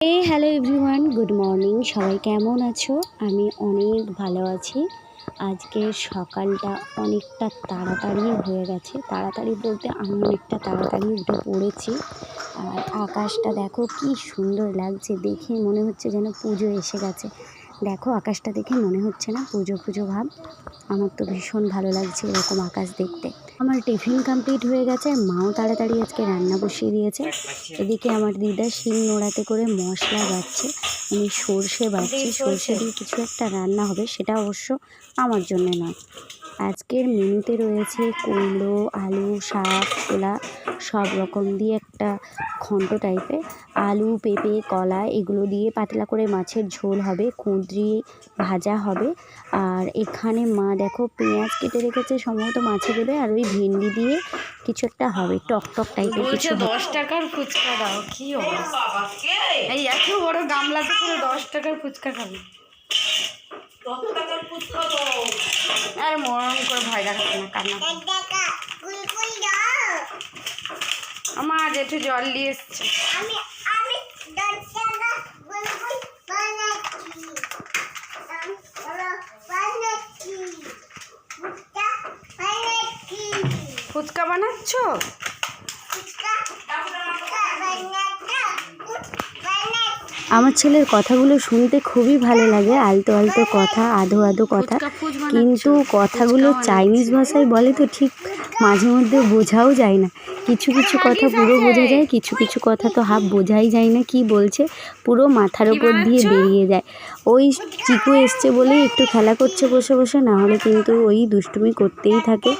এ hello everyone good morning সবাই কেমন আছো? আমি অনেক ভালো আছি। আজকে সকালটা অনেকটা তাড়াতাড়ি হয়ে গেছে। তাড়াতাড়ি বলতে আমি অনেকটা তাড়াতাড়ি উঠে পড়েছি। আর আকাশটা দেখো কি সুন্দর লাগছে। দেখে মনে হচ্ছে যেন পুজো এসে গেছে। দেখো, আকাশটা দেখে মনে হচ্ছে না পুজো পুজো ভাব। আমার তো ভীষণ ভালো লাগছে এরকম আকাশ দেখতে। আমার টিফিন কমপ্লিট হয়ে গেছে, মাও তাড়াতাড়ি আজকে রান্না বসিয়ে দিয়েছে। এদিকে আমার দিদা শিল নোড়াতে করে মশলা যাচ্ছে আমি সর্ষে বাড়ছি। সর্ষে দিয়ে কিছু একটা রান্না হবে, সেটা অবশ্য আমার জন্য নয়। আজকের মেনুতে রয়েছে কুমড়ো আলু শাক ছোলা সব রকম দিয়ে একটা ঘন্ট টাইপের আলু পেঁপে কলা এগুলো দিয়ে পাতলা করে মাছের ঝোল হবে কুঁদরি ভাজা হবে। আর এখানে মা দেখো পেঁয়াজ কেটে রেখেছে সম্ভবত মাছে দেবে আর ওই ভেন্ডি দিয়ে কিছু একটা হবে টক টক টাইপের কিছু দশ টাকার ফুচকা দাও কি অবস্থা? এই এত বড় গামলাতে করে দশ টাকার ফুচকা খাবে। আরে মরম করে ভয় দেখাচ্ছে না কান্না। আমার জেঠু জল দিয়ে এসছে। ফুচকা আমি দরজাটা বুলবুল বানাচ্ছি আমি বড় বানাচ্ছি ফুচকা বানাচ্ছি ফুচকা বানাচ্ছ ফুচকা বানাচ্ছি বানাচ্ছি আমার ছেলের কথাগুলো শুনতে খুবই ভালো লাগে আলতো আলতো কথা আধো আধো কথা। কিন্তু কথাগুলো চাইনিজ ভাষায় বলে তো ঠিক মাঝে মধ্যে বোঝাও যায় না। কিছু কিছু কথা পুরো বোঝা যায় কিছু কিছু কথা তো হাফ বোঝাই যায় না কি বলছে? পুরো মাথার ওপর দিয়ে বেরিয়ে যায়। ওই চিকু এসছে বলেই একটু খেলা করছে বসে বসে না হলে কিন্তু ওই দুষ্টুমি করতেই থাকে।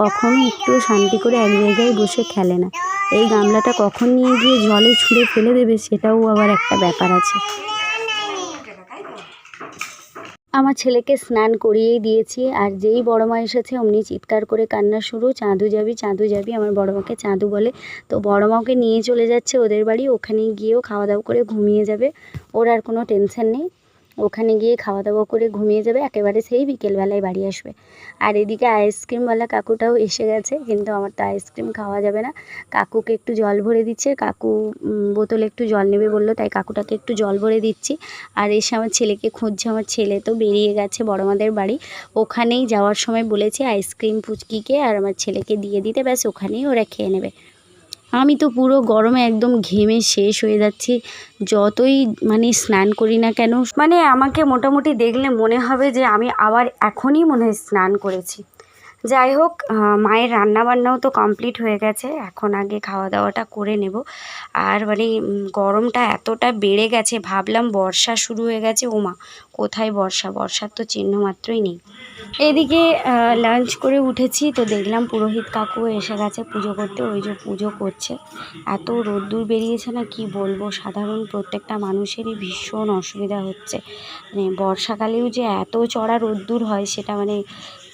কখনো একটু শান্তি করে এক জায়গায় বসে খেলে না। এই গামলাটা কখন নিয়ে গিয়ে জলে ছুঁড়ে ফেলে দেবে সেটাও আবার একটা ব্যাপার আছে। আমার ছেলেকে স্নান করিয়েই দিয়েছি আর যেই বড় মা এসেছে অমনি চিৎকার করে কান্না শুরু, চাঁদু যাবি চাঁদু যাবি, আমার বড় মাকে চাঁদু বলে। তো বড় মাকে নিয়ে চলে যাচ্ছে ওদের বাড়ি ওখানে গিয়েও খাওয়া দাওয়া করে ঘুমিয়ে যাবে। ওর আর কোনো টেনশন নেই। ওখানে গিয়ে খাওয়া দাওয়া করে ঘুমিয়ে যাবে, একেবারে সেই বিকেলবেলায় বাড়ি আসবে। আর এদিকে আইসক্রিমওয়ালা কাকুটাও এসে গেছে, কিন্তু আমার তো আইসক্রিম খাওয়া যাবে না। কাকুকে একটু জল ভরে দিচ্ছে, কাকু বোতলে একটু জল নেবে বলল, তাই কাকুটাকে একটু জল ভরে দিচ্ছি। আর এসে আমার ছেলেকে খুঁজছে, আমার ছেলে তো বেরিয়ে গেছে বড়মাদের বাড়ি। ওখানেই যাওয়ার সময় বলেছে আইসক্রিম ফুচকিকে আর আমার ছেলেকে দিয়ে দিতে, ব্যাস ওখানেই ওরা খেয়ে নেবে। আমি তো পুরো গরমে একদম ঘেমে শেষ হয়ে যাচ্ছি। যতই মানে স্নান করি না কেন মানে আমাকে মোটামুটি দেখলে মনে হবে যে আমি আবার এখনই মনে হয় স্নান করেছি। যাই হোক মায়ের রান্না বান্নাও তো কমপ্লিট হয়ে গেছে। এখন আগে খাওয়া দাওয়াটা করে নেব। আর মানে গরমটা এতটা বেড়ে গেছে, ভাবলাম বর্ষা শুরু হয়ে গেছে। ওমা কোথায় বর্ষা? বর্ষার তো চিহ্ন মাত্রই নেই। এদিকে লাঞ্চ করে উঠেছি, তো দেখলাম পুরোহিত কাকু এসে গেছে পুজো করতে। ওই যে পুজো করছে। এত রোদ্দুর বেরিয়েছে না, কি বলব? সাধারণ প্রত্যেকটা মানুষেরই ভীষণ অসুবিধা হচ্ছে। মানে বর্ষাকালেও যে এত চড়া রোদ্দুর হয়, সেটা মানে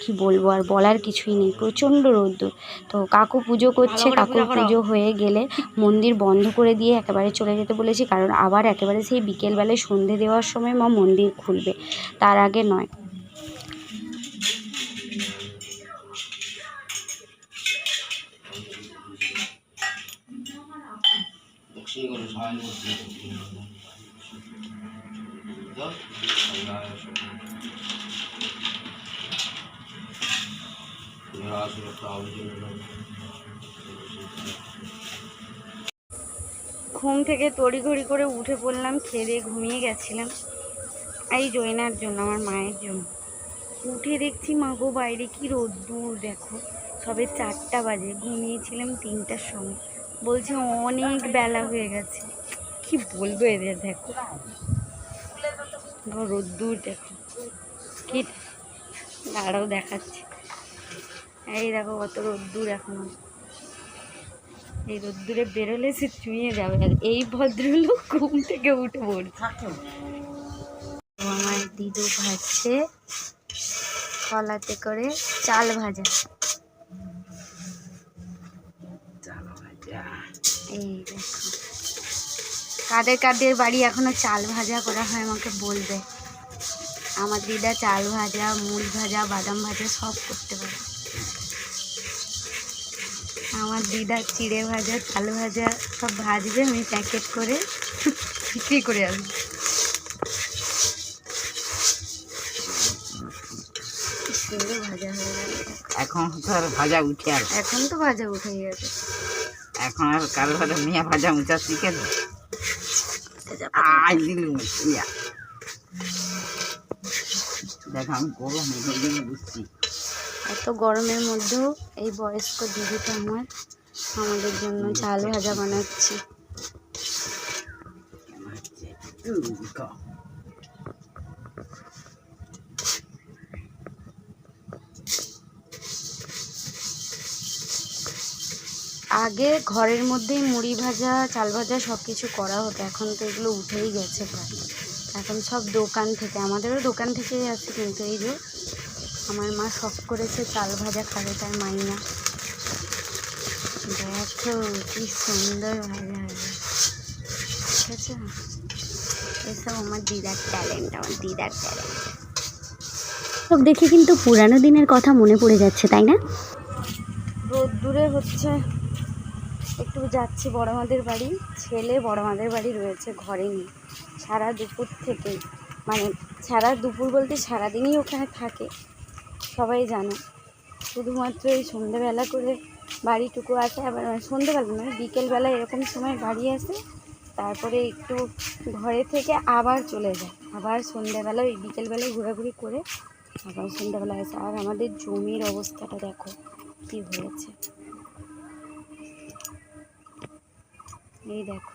কি বলব আর বলার কিছুই নেই প্রচণ্ড রোদ্দুর। তো কাকু পুজো করছে কাকুর পুজো হয়ে গেলে মন্দির বন্ধ করে দিয়ে একেবারে চলে যেতে বলেছি কারণ আবার একেবারে সেই বিকেলবেলায় সন্ধে দেওয়ার সময় মা মন্দির খুলবে তার আগে নয়। 목소 ঘুম থেকে তড়িঘড়ি করে উঠে পড়লাম, খেয়ে দিয়ে ঘুমিয়ে গেছিলাম। এই জয়নার জন্য, আমার মায়ের জন্য। উঠে দেখছি, মা গো, বাইরে কি রোদ্দুর দেখো, সবে চারটা বাজে, ঘুমিয়েছিলাম তিনটার সময়। বলছে, অনেক বেলা হয়ে গেছে। কি বলব এদের, দেখো। দেখো রোদ্দুর দেখো। কি? দাঁড়াও, দেখাচ্ছে। এই দেখো কত রোদ্দুর এখনও। এই রোদ্দুরে বেরোলে সে চুঁয়ে যাবে আর এই ভদ্রলোক ঘুম থেকে উঠে পড়ছে। আমার দিদু ভাজছে কলাতে করে চাল ভাজা। এই দেখো। কাদের কাদের বাড়ি এখনও চাল ভাজা করা হয় আমাকে বলবে। আমার দিদা চাল ভাজা মুল ভাজা বাদাম ভাজা সব করতে পারে। আমার দিদা চিড়ে ভাজা চাল ভাজা সব ভাজবে আমি প্যাকেট করে বিক্রি করে আসব সুন্দর ভাজা হয়ে গেছে এখন তো আর ভাজা উঠে আর এখন তো ভাজা উঠে গেছে। এখন আর কারও মেয়ে ভাজা উঁচা শিখে তো আই দিল দেখ আমি গরম বুঝছি। এত গরমের মধ্যেও এই বয়স্ক দিদিটা আমার, আমাদের জন্য চাল ভাজা বানাচ্ছি। আগে ঘরের মধ্যেই মুড়ি ভাজা, চাল ভাজা সব কিছু করা হতো, এখন তো এগুলো উঠেই গেছে প্রায়। এখন সব দোকান থেকে, আমাদেরও দোকান থেকেই আসে কিন্তু এই যে আমার মা শখ করেছে চাল ভাজা খাবে তার মাইনা। দেখো কি সুন্দর ভাজা হবে। ঠিক আছে? এসব আমার দিদার ট্যালেন্ট আমার দিদার ট্যালেন্ট সব দেখে কিন্তু পুরানো দিনের কথা মনে পড়ে যাচ্ছে তাই না? রোদ্দুরে হচ্ছে। একটু যাচ্ছি বড় মাদের বাড়ি। ছেলে বড় মাদের বাড়ি রয়েছে ঘরে নেই। সারা দুপুর থেকে মানে সারা দুপুর বলতে সারাদিনই ওখানে থাকে। সবাই জানে। শুধুমাত্র এই সন্ধেবেলা করে বাড়িটুকু আসে, আবার সন্ধেবেলা নয় বিকেলবেলা এরকম সময় বাড়ি আসে, তারপরে একটু ঘরে থেকে আবার চলে যায়। আবার সন্ধেবেলা, ওই বিকেলবেলায় ঘোরাঘুরি করে আবার সন্ধেবেলা আসে। আর আমাদের জমির অবস্থাটা দেখো কি হয়েছে। এই দেখো,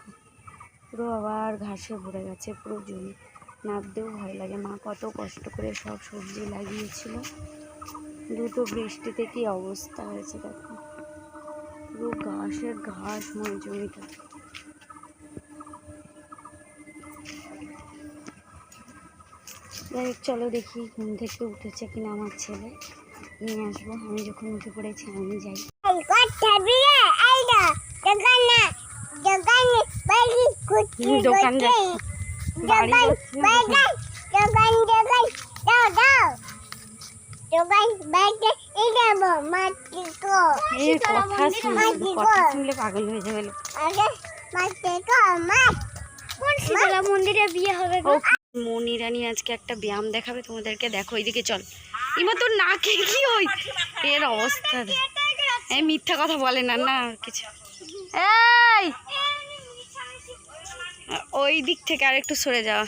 পুরো আবার ঘাসে ভরে গেছে পুরো জমি। নাপতেও ভয় লাগে। মা কত কষ্ট করে সব সবজি লাগিয়েছিল। দুটো বৃষ্টিতে কি অবস্থা হয়েছে দেখো। পুরো ঘাসের ঘাসময় জমিটা যাই চলো দেখি ঘুম থেকে উঠেছে কিনা আমার ছেলে। নিয়ে আসব। আমি যখন উঠে পড়েছি আমি যাই। দোকানে দোকানে পাগল হয়ে যাবে মন্দিরে বিয়ে হবে মনিরানি আজকে একটা ব্যায়াম দেখাবে তোমাদেরকে দেখো এইদিকে চল। ইমা তোর নাকে কি ওই এর অবস্থা। এই মিথ্যা কথা বলে না না কিছু। এই! ওই দিক থেকে আর একটু সরে যাওয়া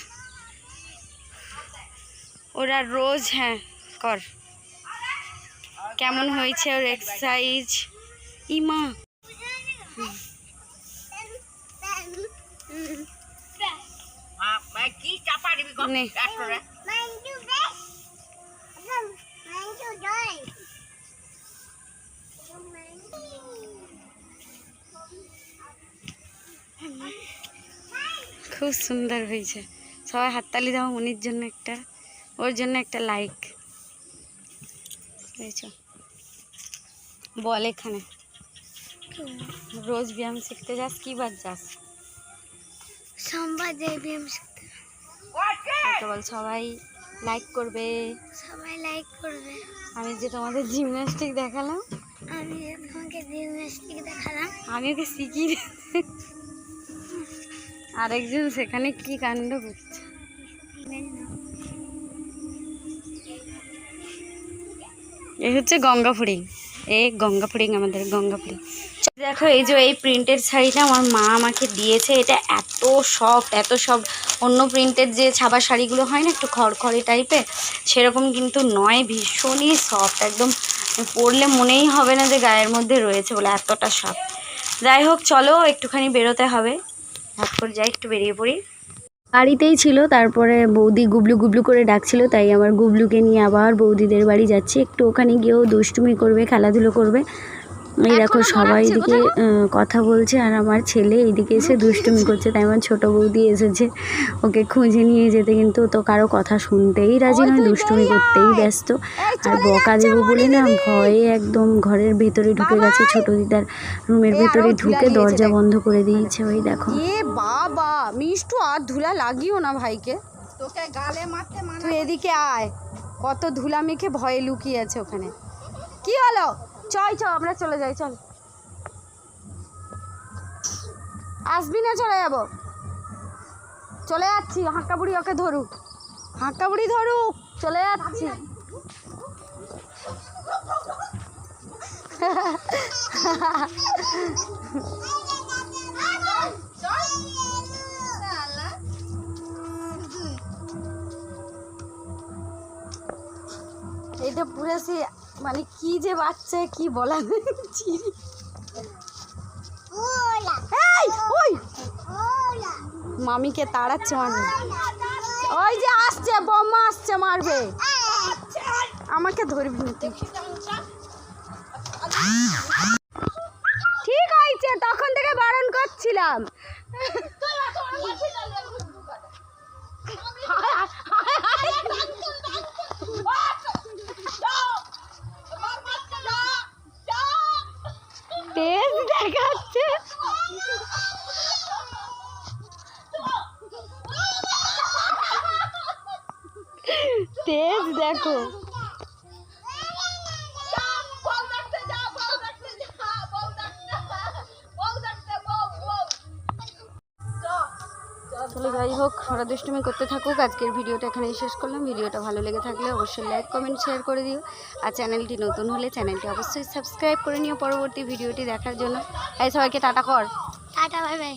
ওরা রোজ হ্যাঁ কর। কেমন হয়েছে ওর এক্সারসাইজ ইমা। খুব সুন্দর হয়েছে। সবাই হাততালি দাও মনির জন্য একটা ওর জন্য একটা লাইক বুঝেছ বল এখানে। রোজ ব্যায়াম শিখতে যাস কি বার যাস? সোমবার যাই ব্যায়াম শিখতে তো বল সবাই লাইক করবে। সবাই লাইক করবে। আমি যে তোমাদের জিমন্যাস্টিক দেখালাম। আমি তোমাকে জিমন্যাস্টিক দেখালাম। আমি ওকে শিখি? আরেকজন সেখানে কি কাণ্ড করছে? এই হচ্ছে গঙ্গা ফুডিং এই গঙ্গা ফুডিং আমাদের গঙ্গা ফুডিং দেখো, এই যে এই প্রিন্টের শাড়িটা আমার মা আমাকে দিয়েছে, এটা এত সফট এত সব অন্য প্রিন্টের যে ছাপা শাড়িগুলো হয় না, একটু খড়খড়ি টাইপের সেরকম কিন্তু নয়, ভীষণই সফট একদম পরলে মনেই হবে না যে গায়ের মধ্যে রয়েছে বলে এতটা সফট যাই হোক, চলো, একটুখানি বেরোতে হবে। তারপর যাই, একটু বেরিয়ে পড়ি। বাড়িতেই ছিল, তারপরে বৌদি গুবলু গুবলু করে ডাকছিল, তাই আমার গুবলুকে নিয়ে আবার বৌদিদের বাড়ি যাচ্ছি। একটু ওখানে গিয়েও দুষ্টুমি করবে, খেলাধুলো করবে। এই দেখো সবাই এদিকে কথা বলছে আর আমার ছেলে এইদিকে এসে দুষ্টুমি করছে তাই আমার ছোটো বৌদি এসেছে। ওকে খুঁজে নিয়ে যেতে কিন্তু তো কারও কথা শুনতেই রাজি নয় দুষ্টুমি করতেই ব্যস্ত। আর বকা দেবো বলে না ভয়ে একদম ঘরের ভেতরে ঢুকে গেছে ছোট দিদার রুমের ভেতরে ঢুকে দরজা বন্ধ করে দিয়েছে ওই দেখো। এ বাবা মিষ্টু আর ধুলা লাগিও না ভাইকে। তোকে গালে মারতে মানা তুই এদিকে আয়। কত ধুলা মেখে ভয়ে লুকিয়ে আছে ওখানে। কি হলো? চল চল আমরা চলে যাই চল। আসবি না চলে যাব। চলে যাচ্ছি হাঁকা বুড়ি ওকে ধরুক হাঁকা বুড়ি ধরুক চলে যাচ্ছি। এটা পুরো সে মানে কি যে বাচ্চা কি বলা ওই। মামিকে তাড়াচ্ছে মারবে। ওই যে আসছে বোমা আসছে মারবে। আমাকে ধরবি না তুই ঠিক হয়েছে তখন থেকে বারণ করছিলাম। যাই হোক ওরা দুষ্টুমি করতে থাকুক। আজকের ভিডিওটা এখানেই শেষ করলাম। ভিডিওটা ভালো লেগে থাকলে অবশ্যই লাইক, কমেন্ট, শেয়ার করে দিও। আর চ্যানেলটি নতুন হলে চ্যানেলটি অবশ্যই সাবস্ক্রাইব করে নিও পরবর্তী ভিডিওটি দেখার জন্য। এই সবাইকে টাটা কর। Tata, bye bye.